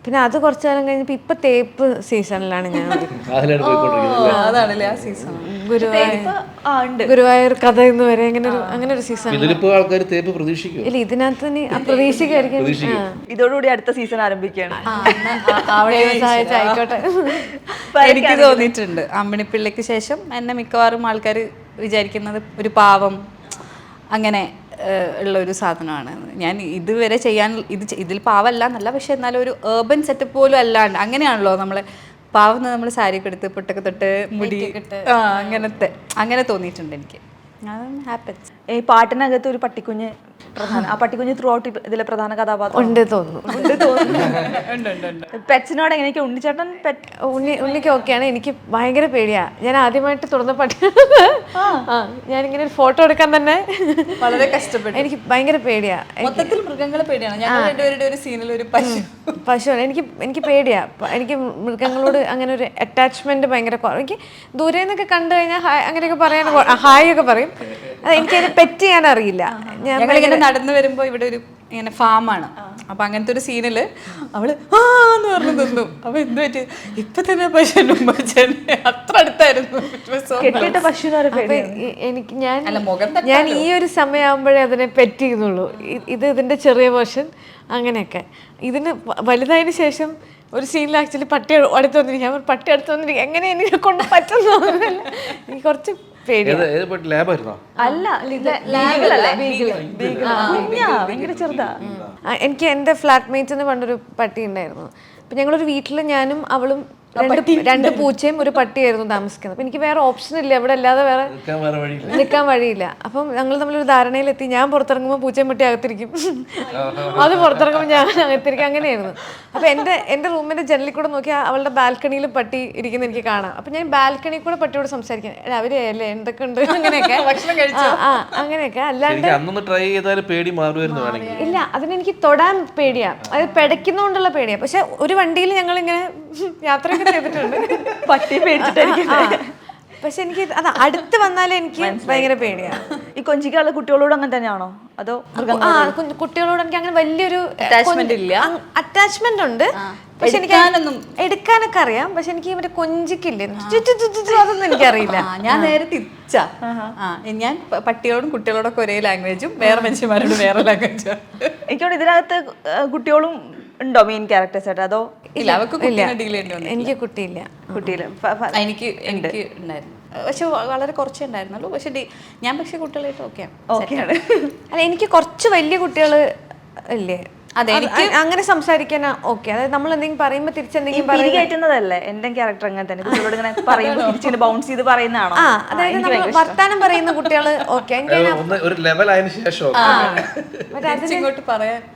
പിന്നെ അത് കുറച്ച് കാലം കഴിഞ്ഞപ്പോൾ ഇപ്പൊ തേപ്പ് സീസണിലാണ് ഞാൻ അതാണല്ലേ ആ സീസൺ ഗുരുവായൂർ ഗുരുവായൂർ കഥ എന്ന് വരെ അങ്ങനെ ഒരു അങ്ങനെ ഒരു സീസൺ ഇതിലിപ്പോൾ ആൾക്കാർ തേപ്പ് പ്രതീക്ഷിക്കും. ഇല്ല ഇതിനകത്ത് ഇനി പ്രതീക്ഷിക്കായിരിക്കും. ഇതോടുകൂടി അടുത്ത സീസൺ ആരംഭിക്കുകയാണ്. ആയിക്കോട്ടെ. എനിക്ക് തോന്നിയിട്ടുണ്ട്. അമ്മിണിപ്പിള്ളയ്ക്ക് ശേഷം എന്നെ മിക്കവാറും ആൾക്കാർ വിചാരിക്കുന്നത് ഒരു പാവം അങ്ങനെ ഉള്ള ഒരു സാധനമാണ്. ഞാൻ ഇതുവരെ ചെയ്യാൻ ഇത് ഇതിൽ പാവല്ല എന്നല്ല പക്ഷെ എന്നാലും ഒരു ഏർബൻ സെറ്റപ്പ് പോലും അല്ലാണ്ട് അങ്ങനെയാണല്ലോ നമ്മൾ പാവുന്ന നമ്മൾ സാരിയൊക്കെ എടുത്ത് പൊട്ടൊക്കെ തൊട്ട് മുടി ആ അങ്ങനത്തെ അങ്ങനെ തോന്നിയിട്ടുണ്ട് എനിക്ക്. ഹാപ്പൻസ് ഈ പാട്ടിനകത്ത് ഒരു പട്ടിക്കുഞ്ഞ് പ്രധാന ആ പട്ടിക്കുഞ്ഞ് ത്രൂ ഔട്ട് ഇതിലെ പ്രധാന കഥാപാത്രം. ഉണ്ട് തോന്നുന്നു. പെറ്റ്സിനോട് എങ്ങനെയൊക്കെ ഉണ്ണിച്ചേട്ടൻ പെറ്റ് ഉണ്ണി ഉണ്ണിക്ക് ഓക്കെയാണ്. എനിക്ക് ഭയങ്കര പേടിയാ. ഞാൻ ആദ്യമായിട്ട് തുറന്ന പട്ടി ഞാനിങ്ങനെ ഒരു ഫോട്ടോ എടുക്കാൻ തന്നെ വളരെ കഷ്ടപ്പെട്ടു. എനിക്ക് ഭയങ്കര പേടിയാ. മൊത്തത്തിൽ മൃഗങ്ങളെ പേടിയാണ്. ഞങ്ങൾ രണ്ടുപേരുടെ ഒരു സീനിൽ ഒരു പശു പശു എനിക്ക് എനിക്ക് പേടിയാ. എനിക്ക് മൃഗങ്ങളോട് അങ്ങനെ ഒരു അറ്റാച്ച്മെന്റ് ഭയങ്കര കുറവ് എനിക്ക് ദൂരെ നിന്നൊക്കെ കണ്ടു കഴിഞ്ഞാൽ അങ്ങനെയൊക്കെ പറയാൻ ഹായ് ഒക്കെ പറയും. എനിക്ക് പെറ്റ് ചെയ്യാൻ അറിയില്ല. ഞങ്ങളിങ്ങനെ നടന്നു വരുമ്പോ ഇവിടെ ഒരു ഇങ്ങനെ ഫാമാണ് അപ്പൊ അങ്ങനത്തെ ഒരു സീനിൽ അവൾ ആ എന്ന് പറഞ്ഞു നിന്നു. അപ്പൊ എന്ത് പറ്റി? ഇപ്പൊ തന്നെ പശു അത്ര അടുത്തായിരുന്നു. എനിക്ക് ഞാൻ ഞാൻ ഈ ഒരു സമയമാകുമ്പോഴേ അതിനെ പെറ്റ് ചെയ്യുന്നുള്ളൂ. ഇത് ഇതിന്റെ ചെറിയ വേർഷൻ അങ്ങനെയൊക്കെ. ഇതിന് വലുതായതിനു ശേഷം ഒരു സീനിൽ ആക്ച്വലി പട്ടി അടുത്ത് വന്നിരിക്കും. ഞാൻ പട്ടി അടുത്ത് വന്നിരിക്കും. എങ്ങനെ എനിക്ക് കൊണ്ട് പറ്റുന്നു? എനിക്ക് കുറച്ച് അല്ല ഭയങ്കര ചെറുതാ. എനിക്ക് എന്റെ ഫ്ലാറ്റ് മേറ്റ്സിന് പണ്ടൊരു പട്ടി ഉണ്ടായിരുന്നു. അപ്പം ഞങ്ങളൊരു വീട്ടിൽ ഞാനും അവളും രണ്ട് രണ്ട് പൂച്ചയും ഒരു പട്ടിയായിരുന്നു താമസിക്കുന്നത്. അപ്പൊ എനിക്ക് വേറെ ഓപ്ഷൻ ഇല്ല. ഇവിടെ അല്ലാതെ വേറെ നിൽക്കാൻ വഴിയില്ല. നിൽക്കാൻ വഴിയില്ല. അപ്പം ഞങ്ങൾ തമ്മിലൊരു ധാരണയിലെത്തി. ഞാൻ പുറത്തിറങ്ങുമ്പോൾ പൂച്ചയും പട്ടി അകത്തിരിക്കും. അത് പുറത്തിറങ്ങുമ്പോൾ ഞാൻ അകത്തിരിക്കും. അങ്ങനെയായിരുന്നു. അപ്പം എന്റെ എന്റെ റൂമിന്റെ ജനലിൽ കൂടെ നോക്കിയാൽ അവളുടെ ബാൽക്കണിയിൽ പട്ടി ഇരിക്കുന്ന എനിക്ക് കാണാം. അപ്പം ഞാൻ ബാൽക്കണി കൂടെ പട്ടിയോട് സംസാരിക്കാൻ രാവിലെ അല്ലേ? എന്തൊക്കെ ഉണ്ട് അങ്ങനെയൊക്കെ അങ്ങനെയൊക്കെ. അല്ലാണ്ട് ട്രൈ ചെയ്താൽ പേടി ഇല്ല അതിനെനിക്ക് തൊടാൻ പേടിയാ. അത് പിടയ്ക്കുന്നോണ്ടുള്ള പേടിയാ. പക്ഷെ ഒരു വണ്ടിയിൽ ഞങ്ങൾ ഇങ്ങനെ യാത്രയൊക്കെ ചെയ്തിട്ടുണ്ട്. പട്ടി പേടിച്ചിട്ടായിരിക്കും. പക്ഷെ എനിക്ക് അത് അടുത്ത് വന്നാലേ എനിക്ക് ഭയങ്കര പേടിയാണ് ഈ കൊഞ്ചിക്കാളെ കുട്ടികളോട് അങ്ങനെ തന്നെയാണോ? അതോ ആ കുട്ടികളോട് എനിക്ക് അങ്ങനെ വലിയൊരു അറ്റാച്ച്മെന്റ് ഇല്ല. അറ്റാച്ച്മെന്റ് ഉണ്ട്. പക്ഷെ എനിക്ക് എടുക്കാനൊക്കെ അറിയാം. പക്ഷെ എനിക്ക് മറ്റേ കൊഞ്ചിക്കില്ലേ? അതൊന്നും എനിക്കറിയില്ല. ഞാൻ നേരെ തിരിച്ചാ. ഞാൻ പട്ടികളോടും കുട്ടികളോടൊക്കെ ഒരേ ലാംഗ്വേജും വേറെ മനുഷ്യന്മാരോട് വേറെ ലാംഗ്വേജും എനിക്കോട് ഇതിനകത്ത് കുട്ടികളും ഉണ്ടോ മെയിൻ ക്യാരക്ടേഴ്സ് ആയിട്ട്? അതോ ഇല്ല അവർക്ക് എനിക്ക് കുട്ടിയില്ല. കുട്ടിയില്ല. എനിക്ക് എനിക്ക് ഉണ്ടായിരുന്നു. പക്ഷെ വളരെ കുറച്ചേ ഉണ്ടായിരുന്നുള്ളൂ. പക്ഷെ ഞാൻ പക്ഷെ കുട്ടികളായിട്ട് ഓക്കെയാണ് ഓക്കെയാണ് അല്ല എനിക്ക് കുറച്ച് വലിയ കുട്ടികൾ ഇല്ലേ? അതെ, അങ്ങനെ സംസാരിക്കാൻ ഓക്കെ അതായത് നമ്മൾ എന്തെങ്കിലും പറയുമ്പോൾ തിരിച്ചെന്തെങ്കിലും കയറ്റുന്നതല്ലേ എന്റെ ക്യാരക്ടർ അങ്ങനെ തന്നെ. കുട്ടികളോട് ഇങ്ങനെ പറയുമ്പോൾ ബൗൺസ് ചെയ്ത് പറയുന്നതാണോ? ആ അതായത് നമ്മൾ വർത്താനം പറയുന്ന കുട്ടികൾ ഓക്കെ ഒരു ലെവൽ ആയതിനു ശേഷം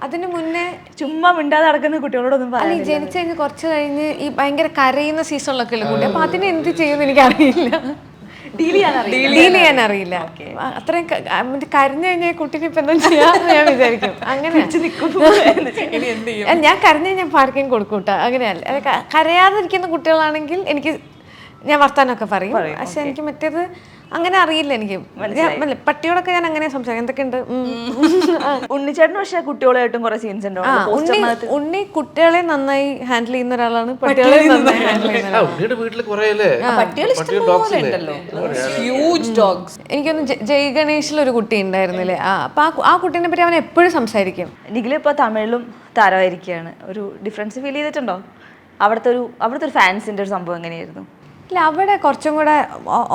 അതിന് മുന്നേ ചുമ്മാ മിണ്ടാതെ നടക്കുന്ന കുട്ടികളോടൊന്നും അല്ല ജനിച്ചു ഈ ജനിച്ച് കഴിഞ്ഞ് കുറച്ച് കഴിഞ്ഞ് ഈ ഭയങ്കര കരയുന്ന സീസണിലൊക്കെ ഉള്ള കുട്ടി? അപ്പൊ അതിന് എന്ത് ചെയ്യുമെന്ന് എനിക്കറിയില്ല. ഡീൽ ചെയ്യാൻ അറിയില്ല ഡീൽ ചെയ്യാൻ അറിയില്ല ആ, അത്രയും കരഞ്ഞു കഴിഞ്ഞാൽ കുട്ടീനെ ഇപ്പൊ എന്താ ചെയ്യാന്ന് ഞാൻ വിചാരിക്കും. അങ്ങനെ. ഇനി എന്ത് ചെയ്യും? ഞാൻ കരഞ്ഞു കഴിഞ്ഞാൽ പാർക്കിങ് കൊടുക്കും കേട്ടോ. അങ്ങനെയല്ല. കരയാതിരിക്കുന്ന കുട്ടികളാണെങ്കിൽ എനിക്ക് ഞാൻ വർത്താനമൊക്കെ പറയും. പക്ഷെ എനിക്ക് മറ്റേത് അങ്ങനെ അറിയില്ല എനിക്ക്. ഞാൻ- പട്ടിയോടൊക്കെ ഞാൻ അങ്ങനെ സംസാരിക്കും. എന്തൊക്കെയുണ്ട്? ഉം. ആ. ഉണ്ണിച്ചേട്ടൻ പക്ഷെ കുട്ടികളായിട്ടും കുറെ സീൻസ് ഉണ്ടോ. ഉണ്ണി ഉണ്ണി കുട്ടികളെ നന്നായി ഹാൻഡിൽ ചെയ്യുന്ന ഒരാളാണ് പട്ടികളെ നന്നായി ഹാൻഡിൽ ചെയ്യുന്ന എനിക്കൊന്ന് ജയ് ഗണേഷിൽ ഒരു കുട്ടി ഉണ്ടായിരുന്നില്ലേ? ആ അപ്പൊ ആ കുട്ടീനെ പറ്റി അവൻ എപ്പോഴും സംസാരിക്കും. നിഖിൽ ഇപ്പൊ തമിഴിലും താരമായിരിക്കുകയാണ്. ഒരു ഡിഫറൻസ് ഫീൽ ചെയ്തിട്ടുണ്ടോ? അവിടുത്തെ ഒരു അവിടുത്തെ ഒരു ഫാൻസിന്റെ ഒരു സംഭവം എങ്ങനെയായിരുന്നു? ഇല്ല അവിടെ കുറച്ചും കൂടെ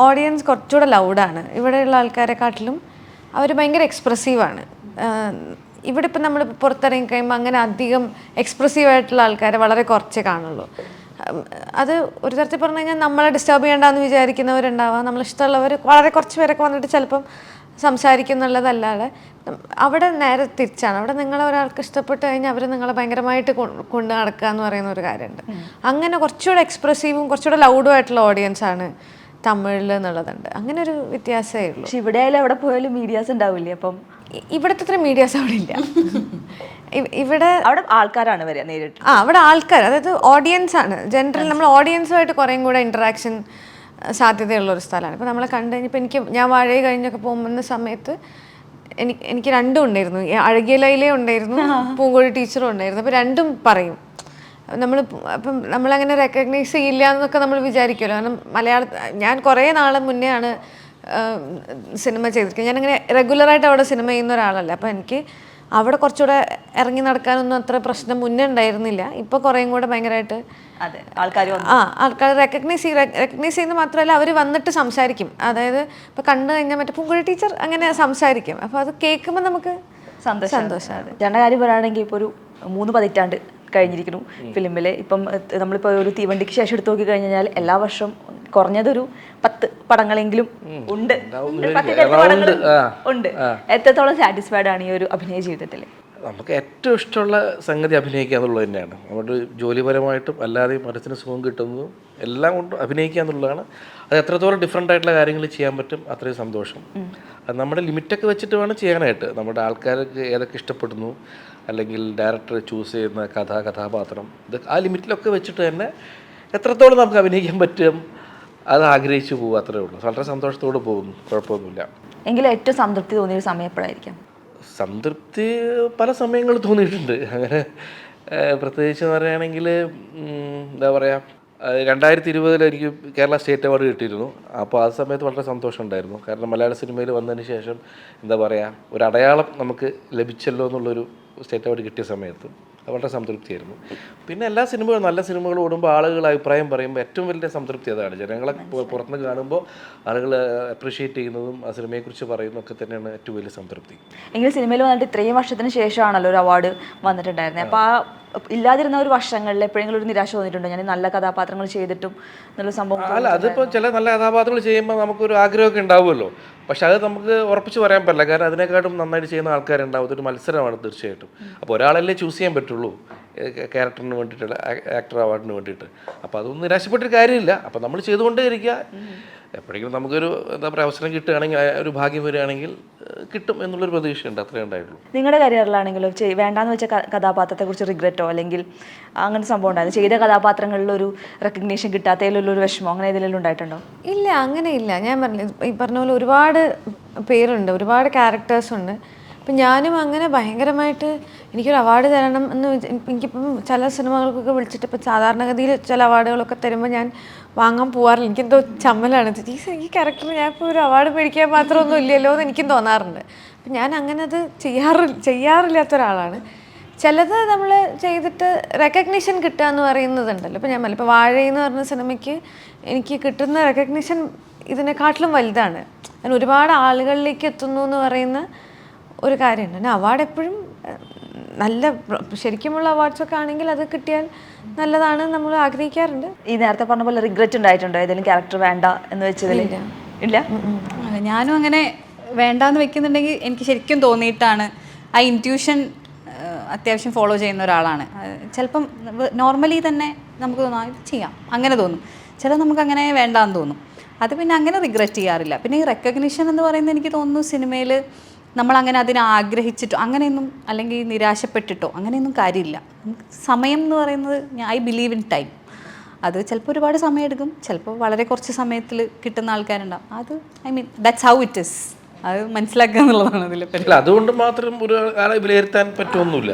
ഓഡിയൻസ് കുറച്ചുകൂടെ ലൗഡാണ് ഇവിടെയുള്ള ആൾക്കാരെക്കാട്ടിലും അവർ ഭയങ്കര എക്സ്പ്രസീവാണ് ഇവിടെ ഇപ്പം നമ്മൾ പുറത്തിറങ്ങി കഴിയുമ്പോൾ അങ്ങനെ അധികം എക്സ്പ്രസീവ് ആയിട്ടുള്ള ആൾക്കാരെ വളരെ കുറച്ചേ കാണുള്ളൂ. അത് ഒരു തരത്തിൽ പറഞ്ഞു കഴിഞ്ഞാൽ നമ്മളെ ഡിസ്റ്റർബ് ചെയ്യേണ്ടെന്ന് വിചാരിക്കുന്നവരുണ്ടാവാം. നമ്മളിഷ്ടമുള്ളവർ വളരെ കുറച്ച് പേരൊക്കെ വന്നിട്ട് ചിലപ്പം സംസാരിക്കും എന്നുള്ളതല്ലാതെ അവിടെ നേരെ തിരിച്ചാണ്. അവിടെ നിങ്ങൾ ഒരാൾക്ക് ഇഷ്ടപ്പെട്ട് കഴിഞ്ഞാൽ അവർ നിങ്ങളെ ഭയങ്കരമായിട്ട് കൊണ്ട് നടക്കുക എന്ന് പറയുന്ന ഒരു കാര്യമുണ്ട്. അങ്ങനെ കുറച്ചുകൂടെ എക്സ്പ്രസീവും കുറച്ചുകൂടെ ലൗഡും ആയിട്ടുള്ള ഓഡിയൻസ് ആണ് തമിഴിൽ എന്നുള്ളതുണ്ട്. അങ്ങനെ ഒരു വ്യത്യാസമേ ഉള്ളൂ. പക്ഷെ ഇവിടെ ആയാലും എവിടെ പോയാലും മീഡിയാസ് ഉണ്ടാവില്ലേ അപ്പം? ഇവിടുത്തെ അത്ര മീഡിയാസ് അവിടെ ഇല്ല. ഇവിടെ അവിടെ ആൾക്കാരാണ് വരിക നേരിട്ട്. ആ അവിടെ ആൾക്കാർ അതായത് ഓഡിയൻസ് ആണ്. ജനറൽ നമ്മൾ ഓഡിയൻസുമായിട്ട് കുറേയും കൂടെ ഇന്ററാക്ഷൻ സാധ്യതയുള്ള ഒരു സ്ഥലമാണ്. ഇപ്പോൾ നമ്മളെ കണ്ടു കഴിഞ്ഞപ്പോൾ എനിക്ക് ഞാൻ വാഴ കഴിഞ്ഞൊക്കെ പോകുന്ന സമയത്ത് എനിക്ക് എനിക്ക് രണ്ടും ഉണ്ടായിരുന്നു. ലൈലേ ഉണ്ടായിരുന്നു പൂങ്കോഴി ടീച്ചറും ഉണ്ടായിരുന്നു. അപ്പോൾ രണ്ടും പറയും. നമ്മൾ അപ്പം നമ്മളങ്ങനെ റെക്കഗ്നൈസ് ചെയ്യില്ല എന്നൊക്കെ നമ്മൾ വിചാരിക്കുമല്ലോ കാരണം മലയാള ഞാൻ കുറേ നാളെ മുന്നേ ആണ് സിനിമ ചെയ്തിരിക്കുന്നത്. ഞാനങ്ങനെ റെഗുലറായിട്ട് അവിടെ സിനിമ ചെയ്യുന്ന ഒരാളല്ല. അപ്പോൾ എനിക്ക് അവിടെ കുറച്ചുകൂടെ ഇറങ്ങി നടക്കാനൊന്നും അത്ര പ്രശ്നം മുന്നേ ഉണ്ടായിരുന്നില്ല. ഇപ്പൊ കുറേയും കൂടെ ഭയങ്കരമായിട്ട് ആ ആൾക്കാർ റെക്കഗ്നൈസ് ചെയ്യും റെക്കഗ്നൈസ് ചെയ്യുന്നത് മാത്രമല്ല അവർ വന്നിട്ട് സംസാരിക്കും. അതായത് ഇപ്പൊ കണ്ടു കഴിഞ്ഞാൽ മറ്റേ പൂങ്കുഴി ടീച്ചർ അങ്ങനെ സംസാരിക്കും. അപ്പൊ അത് കേൾക്കുമ്പോൾ നമുക്ക് സന്തോഷം. സന്തോഷം. ചേട്ടന്റെ കാര്യം പറയുകയാണെങ്കിൽ ഇപ്പോൾ ഒരു മൂന്ന് പതിറ്റാണ്ട് കഴിഞ്ഞിരിക്കുന്നു ഫിലിമിൽ ഇപ്പം നമ്മളിപ്പോൾ ഒരു തീവണ്ടിക്ക് ശേഷം എടുത്തു നോക്കി കഴിഞ്ഞാൽ എല്ലാ വർഷവും കുറഞ്ഞതൊരു പത്ത് പടങ്ങളെങ്കിലും ഉണ്ട്. പടങ്ങൾ ഉണ്ട്. എത്രത്തോളം സാറ്റിസ്ഫൈഡ് ആണ് ഈ ഒരു അഭിനയ ജീവിതത്തിൽ നമുക്ക് ഏറ്റവും ഇഷ്ടമുള്ള സംഗതി അഭിനയിക്കുക എന്നുള്ളത് തന്നെയാണ്. നമ്മുടെ ജോലിപരമായിട്ടും അല്ലാതെ മനസ്സിന് സുഖം കിട്ടുന്നതും എല്ലാം കൊണ്ട് അഭിനയിക്കുക എന്നുള്ളതാണ്. അത് എത്രത്തോളം ഡിഫറെന്റ് ആയിട്ടുള്ള കാര്യങ്ങൾ ചെയ്യാൻ പറ്റും അത്രയും സന്തോഷം. അത് നമ്മുടെ ലിമിറ്റൊക്കെ വെച്ചിട്ട് വേണം ചെയ്യാനായിട്ട്. നമ്മുടെ ആൾക്കാർക്ക് ഏതൊക്കെ ഇഷ്ടപ്പെടുന്നു അല്ലെങ്കിൽ ഡയറക്ടർ ചൂസ് ചെയ്യുന്ന കഥ കഥാപാത്രം. ഇത് ആ ലിമിറ്റിലൊക്കെ വെച്ചിട്ട് തന്നെ എത്രത്തോളം നമുക്ക് അഭിനയിക്കാൻ പറ്റും അത് ആഗ്രഹിച്ചു പോകും അത്രേ ഉള്ളൂ. വളരെ സന്തോഷത്തോടെ പോകും കുഴപ്പമൊന്നുമില്ല. എങ്കിലും ഏറ്റവും സംതൃപ്തി തോന്നിയ ഒരു സമയം എപ്പോഴായിരിക്കാം? സംതൃപ്തി പല സമയങ്ങളിൽ തോന്നിയിട്ടുണ്ട്. അങ്ങനെ പ്രത്യേകിച്ച് പറയുകയാണെങ്കിൽ എന്താ പറയുക രണ്ടായിരത്തി ഇരുപതിൽ എനിക്ക് കേരള സ്റ്റേറ്റ് അവാർഡ് കിട്ടിയിരുന്നു. അപ്പോൾ ആ സമയത്ത് വളരെ സന്തോഷമുണ്ടായിരുന്നു കാരണം മലയാള സിനിമയിൽ വന്നതിന് ശേഷം എന്താ പറയുക ഒരു അടയാളം നമുക്ക് ലഭിച്ചല്ലോ എന്നുള്ളൊരു സ്റ്റേറ്റ് അവാർഡ് കിട്ടിയ സമയത്ത് വളരെ സംതൃപ്തിയായിരുന്നു. പിന്നെ എല്ലാ സിനിമകളും നല്ല സിനിമകൾ ഓടുമ്പോൾ ആളുകൾ അഭിപ്രായം പറയുമ്പോൾ ഏറ്റവും വലിയ സംതൃപ്തി അതാണ്. ജനങ്ങളെ പുറത്തുനിന്ന് കാണുമ്പോൾ ആളുകൾ അപ്രീഷിയേറ്റ് ചെയ്യുന്നതും ആ സിനിമയെക്കുറിച്ച് പറയുന്നതൊക്കെ തന്നെയാണ് ഏറ്റവും വലിയ സംതൃപ്തി. എങ്കിലും സിനിമയിൽ വന്നിട്ട് ഇത്രയും വർഷത്തിന് ശേഷമാണല്ലോ ഒരു അവാർഡ് വന്നിട്ടുണ്ടായിരുന്നത് അപ്പോൾ ആ ഇല്ലാതിരുന്ന ഒരു വർഷങ്ങളിൽ എപ്പോഴെങ്കിലും ഒരു നിരാശ തോന്നിയിട്ടുണ്ടോ? ഞാൻ നല്ല കഥാപാത്രങ്ങൾ ചെയ്തിട്ടും എന്നുള്ള സംഭവം അല്ല അതിപ്പോൾ ചില നല്ല കഥാപാത്രങ്ങൾ ചെയ്യുമ്പോൾ നമുക്കൊരു ആഗ്രഹമൊക്കെ ഉണ്ടാവുമല്ലോ. പക്ഷെ അത് നമുക്ക് ഉറപ്പിച്ച് പറയാൻ പറ്റില്ല. കാരണം അതിനെക്കാട്ടും നന്നായിട്ട് ചെയ്യുന്ന ആൾക്കാരുണ്ടാവും. അതൊരു മത്സരമാണ് തീർച്ചയായിട്ടും. അപ്പോൾ ഒരാളല്ലേ ചൂസ് ചെയ്യാൻ പറ്റുള്ളൂ. ക്യാരക്ടറിന് വേണ്ടിയിട്ടുള്ള ആക്ടർ അവാർഡിന് വേണ്ടിയിട്ട്. അപ്പോൾ അതൊന്നും നിരാശപ്പെട്ടൊരു കാര്യമില്ല. അപ്പോൾ നമ്മൾ ചെയ്തുകൊണ്ടേ ഇരിക്കുക എപ്പോഴെങ്കിലും നമുക്കൊരു എന്താ പറയുക അവസരം കിട്ടുകയാണെങ്കിൽ ഒരു ഭാഗ്യം വരികയാണെങ്കിൽ കിട്ടും എന്നുള്ളൊരു പ്രതീക്ഷയുണ്ട്. അത്രേ ഉണ്ടായിട്ടുള്ളൂ. നിങ്ങളുടെ കരിയറിലാണെങ്കിലും വേണ്ടാന്ന് വെച്ച കഥാപാത്രത്തെ കുറിച്ച് റിഗ്രറ്റോ അല്ലെങ്കിൽ അങ്ങനെ സംഭവം ഉണ്ടായിരുന്നു. ചെയ്ത കഥാപാത്രങ്ങളിലൊരു റെക്കഗ്നീഷൻ കിട്ടാത്തതിലുള്ള ഒരു വിഷമോ അങ്ങനെ ഏതെങ്കിലും ഉണ്ടായിട്ടുണ്ടോ? ഇല്ല അങ്ങനെ ഇല്ല. ഞാൻ പറഞ്ഞു ഈ പറഞ്ഞ പോലെ ഒരുപാട് പേരുണ്ട് ഒരുപാട് ക്യാരക്ടേഴ്സ് ഉണ്ട്. അപ്പം ഞാനും അങ്ങനെ ഭയങ്കരമായിട്ട് എനിക്കൊരു അവാർഡ് തരണം എന്ന് എനിക്കിപ്പം ചില സിനിമകൾക്കൊക്കെ വിളിച്ചിട്ട് ഇപ്പം സാധാരണഗതിയിൽ ചില അവാർഡുകളൊക്കെ തരുമ്പോൾ ഞാൻ വാങ്ങാൻ പോവാറില്ല. എനിക്കെന്തോ ചമ്മലാണ്. ജീസ് ഈ ക്യാരക്ടർ ഞാൻ ഇപ്പോൾ ഒരു അവാർഡ് മേടിക്കാൻ മാത്രമൊന്നും ഇല്ലല്ലോ എന്ന് എനിക്കും തോന്നാറുണ്ട്. അപ്പം ഞാൻ അങ്ങനെ അത് ചെയ്യാറി ചെയ്യാറില്ലാത്ത ഒരാളാണ്. ചിലത് നമ്മൾ ചെയ്തിട്ട് റെക്കഗ്നീഷൻ കിട്ടുക എന്ന് പറയുന്നതുണ്ടല്ലോ. ഇപ്പോൾ ഞാൻ ഇപ്പോൾ വാഴയെന്ന് പറഞ്ഞ സിനിമയ്ക്ക് എനിക്ക് കിട്ടുന്ന റെക്കഗ്നീഷൻ ഇതിനെക്കാട്ടിലും വലുതാണ്. ഞാൻ ഒരുപാട് ആളുകളിലേക്ക് എത്തുന്നു എന്ന് പറയുന്ന ഒരു കാര്യമുണ്ട്. അവാർഡ് എപ്പോഴും നല്ല ശരിക്കുമുള്ള അവാർഡ്സൊക്കെ ആണെങ്കിൽ അത് കിട്ടിയാൽ നല്ലതാണ് നമ്മൾ ആഗ്രഹിക്കാറുണ്ട്. ഈ നേരത്തെ പറഞ്ഞ പോലെ റിഗ്രറ്റ് ഉണ്ടായിട്ടുണ്ടോ. ഏതെങ്കിലും ക്യാരക്ടർ വേണ്ട എന്ന് വെച്ചതിൽ. ഇല്ല. ഞാനും അങ്ങനെ വേണ്ടാന്ന് വെക്കുന്നുണ്ടെങ്കിൽ എനിക്ക് ശരിക്കും തോന്നിയിട്ടാണ്. ആ ഇന്റ്യൂഷൻ അത്യാവശ്യം ഫോളോ ചെയ്യുന്ന ഒരാളാണ്. ചിലപ്പം നോർമലി തന്നെ നമുക്ക് തോന്നാം ഇത് ചെയ്യാം. അങ്ങനെ തോന്നും. ചില നമുക്ക് അങ്ങനെ വേണ്ടാന്ന് തോന്നും. അത് പിന്നെ അങ്ങനെ റിഗ്രറ്റ് ചെയ്യാറില്ല. പിന്നെ ഈ റെക്കഗ്നിഷൻ എന്ന് പറയുന്നത് എനിക്ക് തോന്നുന്നു സിനിമയിൽ നമ്മൾ അങ്ങനെ അതിനെ ആഗ്രഹിച്ചിട്ടോ അങ്ങനെയൊന്നും അല്ലെങ്കിൽ നിരാശപ്പെട്ടിട്ടോ അങ്ങനെയൊന്നും കാര്യമില്ല. സമയം എന്ന് പറയുന്നത് ഐ ബിലീവ് ഇൻ ടൈം. അത് ചിലപ്പോൾ ഒരുപാട് സമയമെടുക്കും ചിലപ്പോൾ വളരെ കുറച്ച് സമയത്തിൽ കിട്ടുന്ന ആൾക്കാരുണ്ടാവും. അത് I mean that's how it is. അത് മനസ്സിലാക്കുക എന്നുള്ളതാണ് അതിൽ അതുകൊണ്ട് മാത്രം ഒരു ആളെ വിലയിരുത്താൻ പറ്റുമൊന്നുമില്ല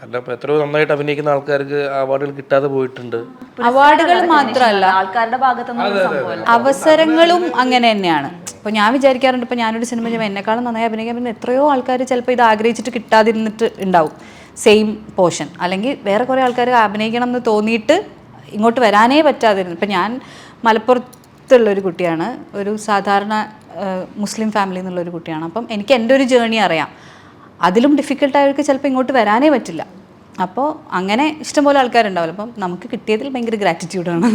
കാരണം എത്രയോ നന്നായിട്ട് അഭിനയിക്കുന്ന ആൾക്കാർക്ക് അവാർഡുകൾ കിട്ടാതെ പോയിട്ടുണ്ട്. അവാർഡുകൾ മാത്രമല്ല ആൾക്കാരുടെ ഭാഗത്തുനിന്ന് സംഭവമല്ല? അവസരങ്ങളും അങ്ങനെ തന്നെയാണ്. ഇപ്പൊ ഞാൻ വിചാരിക്കാറുണ്ട് ഇപ്പൊ ഞാനൊരു സിനിമ ചെയ്യുമ്പോൾ എന്നെക്കാളും നന്നായി അഭിനയിക്കാൻ പിന്നെ എത്രയോ ആൾക്കാർ ചിലപ്പോൾ ഇത് ആഗ്രഹിച്ചിട്ട് കിട്ടാതിരുന്നിട്ട് ഉണ്ടാവും. സെയിം പോർഷൻ അല്ലെങ്കിൽ വേറെ കുറേ ആൾക്കാർ അഭിനയിക്കണം എന്ന് തോന്നിയിട്ട് ഇങ്ങോട്ട് വരാനേ പറ്റാതിരുന്നു. ഇപ്പം ഞാൻ മലപ്പുറത്തുള്ള ഒരു കുട്ടിയാണ്. ഒരു സാധാരണ മുസ്ലിം ഫാമിലി എന്നുള്ളൊരു കുട്ടിയാണ്. അപ്പം എനിക്ക് എന്റെ ഒരു ജേണി അറിയാം. അതിലും ഡിഫിക്കൽട്ടായവർക്ക് ചിലപ്പോൾ ഇങ്ങോട്ട് വരാനേ പറ്റില്ല. അപ്പോൾ അങ്ങനെ ഇഷ്ടംപോലെ ആൾക്കാരുണ്ടാവില്ല. അപ്പം നമുക്ക് കിട്ടിയതിൽ ഭയങ്കര ഗ്രാറ്റിറ്റ്യൂഡാണ്